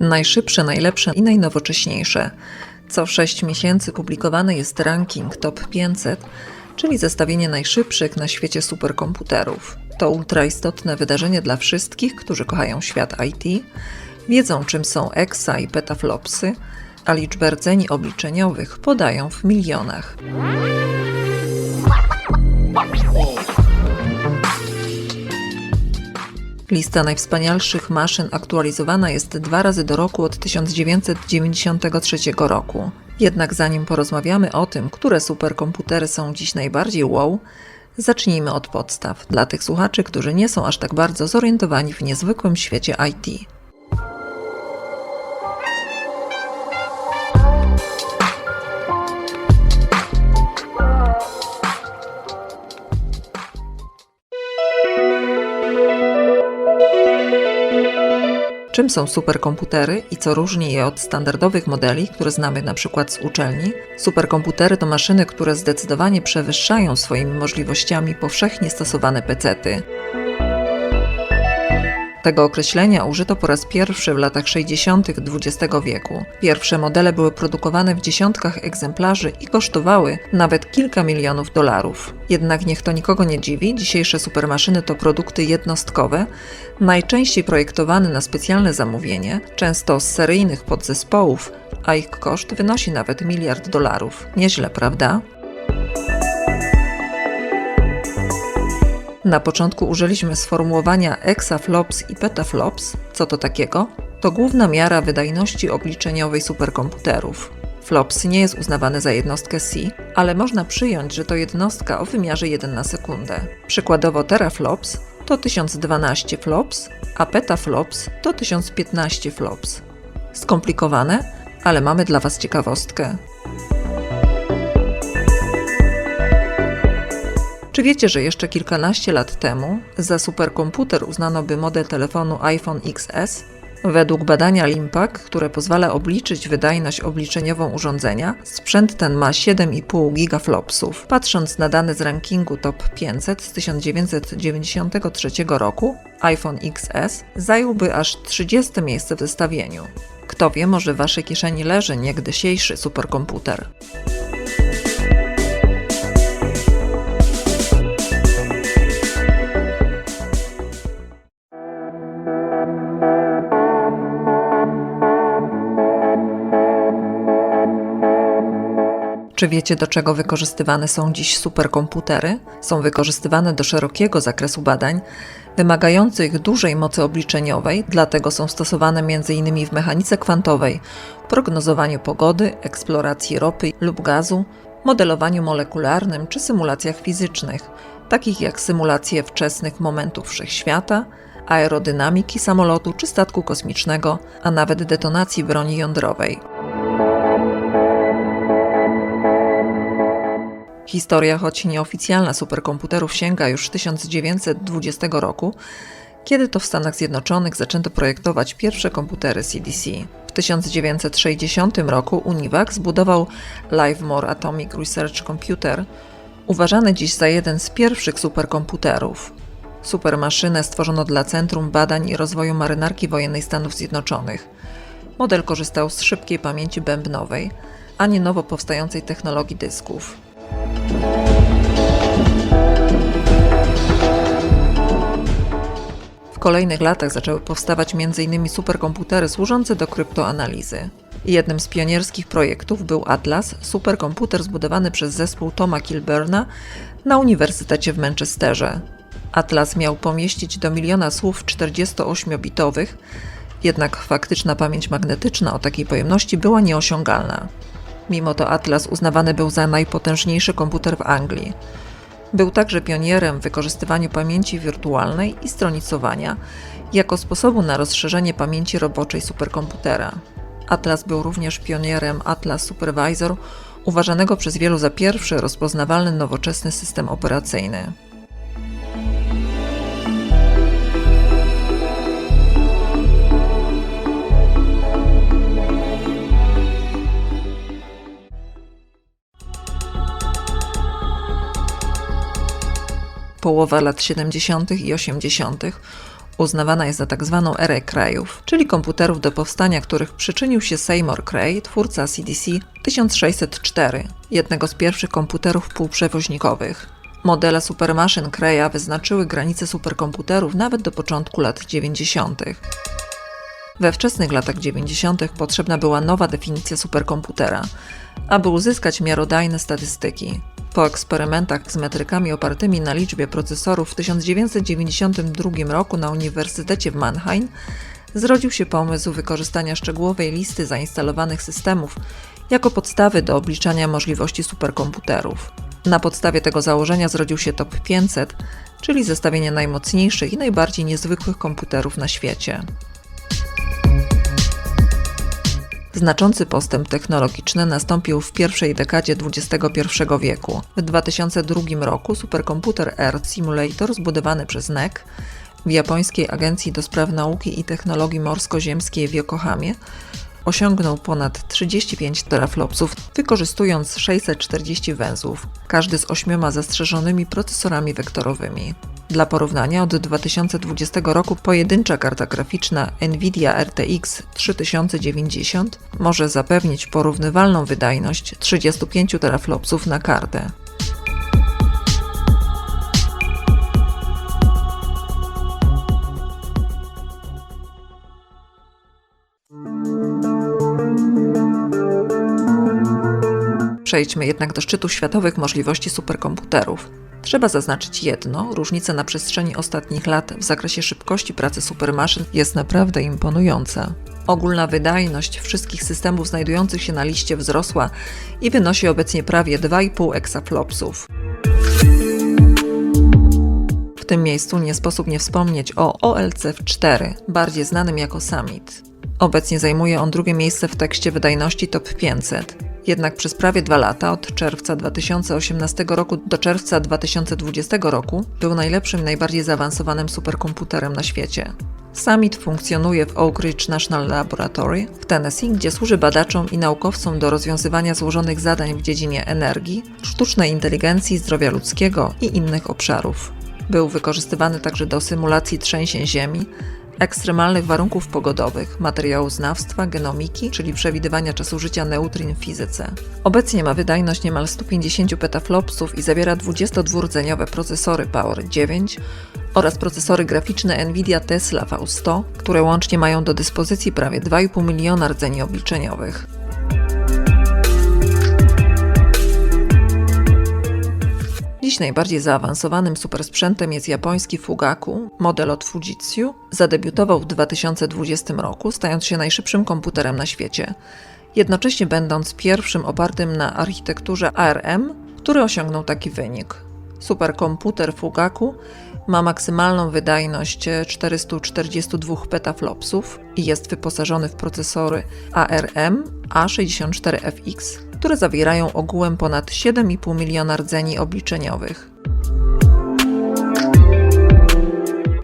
Najszybsze, najlepsze i najnowocześniejsze. Co 6 miesięcy publikowany jest ranking Top 500, czyli zestawienie najszybszych na świecie superkomputerów. To ultraistotne wydarzenie dla wszystkich, którzy kochają świat IT, wiedzą czym są exa i petaflopsy, a liczbę rdzeni obliczeniowych podają w milionach. Lista najwspanialszych maszyn aktualizowana jest dwa razy do roku od 1993 roku. Jednak zanim porozmawiamy o tym, które superkomputery są dziś najbardziej wow, zacznijmy od podstaw dla tych słuchaczy, którzy nie są aż tak bardzo zorientowani w niezwykłym świecie IT. Czym są superkomputery i co różni je od standardowych modeli, które znamy na przykład z uczelni? Superkomputery to maszyny, które zdecydowanie przewyższają swoimi możliwościami powszechnie stosowane pecety. Tego określenia użyto po raz pierwszy w latach 60. XX wieku. Pierwsze modele były produkowane w dziesiątkach egzemplarzy i kosztowały nawet kilka milionów dolarów. Jednak niech to nikogo nie dziwi, dzisiejsze supermaszyny to produkty jednostkowe, najczęściej projektowane na specjalne zamówienie, często z seryjnych podzespołów, a ich koszt wynosi nawet miliard dolarów. Nieźle, prawda? Na początku użyliśmy sformułowania exaflops i petaflops. Co to takiego? To główna miara wydajności obliczeniowej superkomputerów. Flops nie jest uznawany za jednostkę C, ale można przyjąć, że to jednostka o wymiarze 1 na sekundę. Przykładowo teraflops to 1012 flops, a petaflops to 1015 flops. Skomplikowane, ale mamy dla Was ciekawostkę. Czy wiecie, że jeszcze kilkanaście lat temu za superkomputer uznano by model telefonu iPhone XS? Według badania Limpak, które pozwala obliczyć wydajność obliczeniową urządzenia, sprzęt ten ma 7,5 gigaflopsów. Patrząc na dane z rankingu Top 500 z 1993 roku, iPhone XS zająłby aż 30 miejsce w zestawieniu. Kto wie, może w waszej kieszeni leży niegdysiejszy superkomputer. Czy wiecie, do czego wykorzystywane są dziś superkomputery? Są wykorzystywane do szerokiego zakresu badań, wymagających dużej mocy obliczeniowej, dlatego są stosowane m.in. w mechanice kwantowej, prognozowaniu pogody, eksploracji ropy lub gazu, modelowaniu molekularnym czy symulacjach fizycznych, takich jak symulacje wczesnych momentów wszechświata, aerodynamiki samolotu czy statku kosmicznego, a nawet detonacji broni jądrowej. Historia, choć nieoficjalna superkomputerów sięga już 1920 roku, kiedy to w Stanach Zjednoczonych zaczęto projektować pierwsze komputery CDC. W 1960 roku Univac zbudował Livermore Atomic Research Computer, uważany dziś za jeden z pierwszych superkomputerów. Supermaszynę stworzono dla Centrum Badań i Rozwoju Marynarki Wojennej Stanów Zjednoczonych. Model korzystał z szybkiej pamięci bębnowej, a nie nowo powstającej technologii dysków. W kolejnych latach zaczęły powstawać m.in. superkomputery służące do kryptoanalizy. Jednym z pionierskich projektów był Atlas, superkomputer zbudowany przez zespół Toma Kilburna na Uniwersytecie w Manchesterze. Atlas miał pomieścić do miliona słów 48-bitowych, jednak faktyczna pamięć magnetyczna o takiej pojemności była nieosiągalna. Mimo to Atlas uznawany był za najpotężniejszy komputer w Anglii. Był także pionierem w wykorzystywaniu pamięci wirtualnej i stronicowania jako sposobu na rozszerzenie pamięci roboczej superkomputera. Atlas był również pionierem Atlas Supervisor, uważanego przez wielu za pierwszy rozpoznawalny nowoczesny system operacyjny. Połowa lat 70. i 80., uznawana jest za tak zwaną erę krajów, czyli komputerów do powstania których przyczynił się Seymour Cray, twórca CDC 1604, jednego z pierwszych komputerów półprzewoźnikowych. Modele supermaszyn Craya wyznaczyły granice superkomputerów nawet do początku lat 90. We wczesnych latach 90. potrzebna była nowa definicja superkomputera, aby uzyskać miarodajne statystyki. Po eksperymentach z metrykami opartymi na liczbie procesorów w 1992 roku na Uniwersytecie w Mannheim zrodził się pomysł wykorzystania szczegółowej listy zainstalowanych systemów jako podstawy do obliczania możliwości superkomputerów. Na podstawie tego założenia zrodził się Top 500, czyli zestawienie najmocniejszych i najbardziej niezwykłych komputerów na świecie. Znaczący postęp technologiczny nastąpił w pierwszej dekadzie XXI wieku. W 2002 roku superkomputer Earth Simulator zbudowany przez NEC w japońskiej Agencji do Spraw Nauki i Technologii Morsko-Ziemskiej w Yokohamie osiągnął ponad 35 teraflopsów, wykorzystując 640 węzłów, każdy z ośmioma zastrzeżonymi procesorami wektorowymi. Dla porównania, od 2020 roku pojedyncza karta graficzna Nvidia RTX 3090 może zapewnić porównywalną wydajność 35 teraflopsów na kartę. Przejdźmy jednak do szczytu światowych możliwości superkomputerów. Trzeba zaznaczyć jedno: różnica na przestrzeni ostatnich lat w zakresie szybkości pracy supermaszyn jest naprawdę imponująca. Ogólna wydajność wszystkich systemów znajdujących się na liście wzrosła i wynosi obecnie prawie 2,5 exaflopsów. W tym miejscu nie sposób nie wspomnieć o OLC4, bardziej znanym jako Summit. Obecnie zajmuje on drugie miejsce w tekście wydajności Top 500. Jednak przez prawie dwa lata, od czerwca 2018 roku do czerwca 2020 roku, był najlepszym najbardziej zaawansowanym superkomputerem na świecie. Summit funkcjonuje w Oak Ridge National Laboratory w Tennessee, gdzie służy badaczom i naukowcom do rozwiązywania złożonych zadań w dziedzinie energii, sztucznej inteligencji, zdrowia ludzkiego i innych obszarów. Był wykorzystywany także do symulacji trzęsień ziemi, ekstremalnych warunków pogodowych, materiałoznawstwa, genomiki, czyli przewidywania czasu życia neutrin w fizyce. Obecnie ma wydajność niemal 150 petaflopsów i zawiera 22-rdzeniowe procesory Power 9 oraz procesory graficzne Nvidia Tesla V100, które łącznie mają do dyspozycji prawie 2,5 miliona rdzeni obliczeniowych. Dziś najbardziej zaawansowanym supersprzętem jest japoński Fugaku, model od Fujitsu. Zadebiutował w 2020 roku, stając się najszybszym komputerem na świecie, jednocześnie będąc pierwszym opartym na architekturze ARM, który osiągnął taki wynik. Superkomputer Fugaku ma maksymalną wydajność 442 petaflopsów i jest wyposażony w procesory ARM A64FX, które zawierają ogółem ponad 7,5 miliona rdzeni obliczeniowych.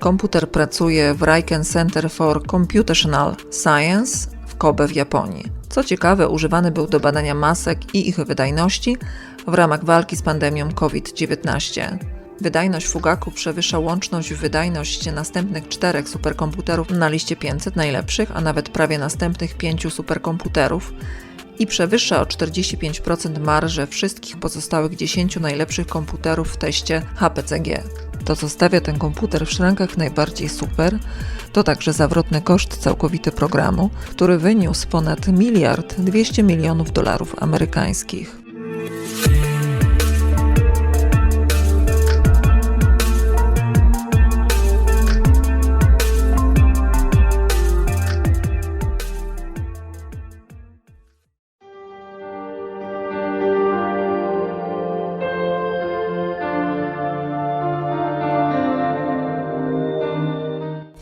Komputer pracuje w Riken Center for Computational Science w Kobe w Japonii. Co ciekawe, używany był do badania masek i ich wydajności w ramach walki z pandemią COVID-19. Wydajność Fugaku przewyższa łączność wydajność następnych czterech superkomputerów na liście 500 najlepszych, a nawet prawie następnych pięciu superkomputerów i przewyższa o 45% marżę wszystkich pozostałych 10 najlepszych komputerów w teście HPCG. To, co stawia ten komputer w szrankach najbardziej super, to także zawrotny koszt całkowity programu, który wyniósł ponad miliard 200 milionów dolarów amerykańskich.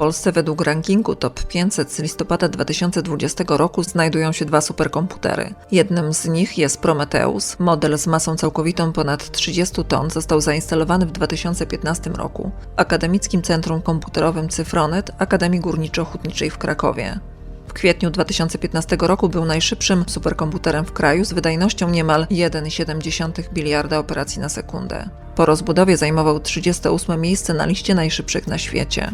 Polsce według rankingu Top 500 z listopada 2020 roku znajdują się dwa superkomputery. Jednym z nich jest Prometheus. Model z masą całkowitą ponad 30 ton został zainstalowany w 2015 roku w Akademickim Centrum Komputerowym Cyfronet Akademii Górniczo-Hutniczej w Krakowie. kwietniu 2015 roku był najszybszym superkomputerem w kraju z wydajnością niemal 1,7 biliarda operacji na sekundę. Po rozbudowie zajmował 38 miejsce na liście najszybszych na świecie.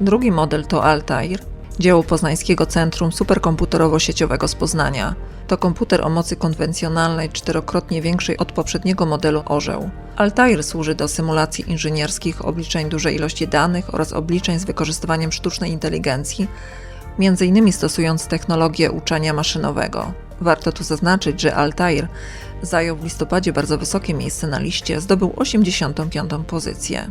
Drugi model to Altair, dzieło Poznańskiego Centrum Superkomputerowo-Sieciowego z Poznania. To komputer o mocy konwencjonalnej czterokrotnie większej od poprzedniego modelu Orzeł. Altair służy do symulacji inżynierskich, obliczeń dużej ilości danych oraz obliczeń z wykorzystywaniem sztucznej inteligencji, m.in. stosując technologię uczenia maszynowego. Warto tu zaznaczyć, że Altair zajął w listopadzie bardzo wysokie miejsce na liście, zdobył 85. pozycję.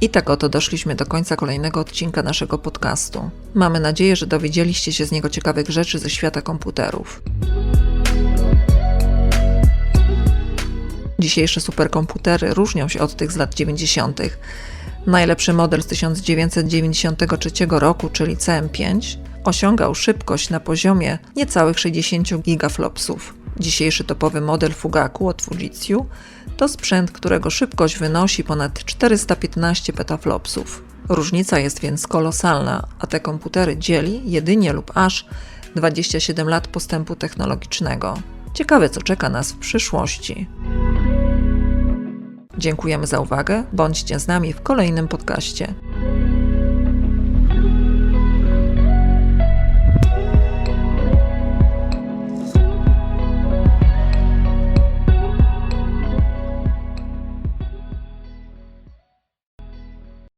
I tak oto doszliśmy do końca kolejnego odcinka naszego podcastu. Mamy nadzieję, że dowiedzieliście się z niego ciekawych rzeczy ze świata komputerów. Dzisiejsze superkomputery różnią się od tych z lat 90. Najlepszy model z 1993 roku, czyli CM5, osiągał szybkość na poziomie niecałych 60 gigaflopsów. Dzisiejszy topowy model Fugaku od Fujitsu to sprzęt, którego szybkość wynosi ponad 415 petaflopsów. Różnica jest więc kolosalna, a te komputery dzieli jedynie lub aż 27 lat postępu technologicznego. Ciekawe, co czeka nas w przyszłości. Dziękujemy za uwagę. Bądźcie z nami w kolejnym podcaście.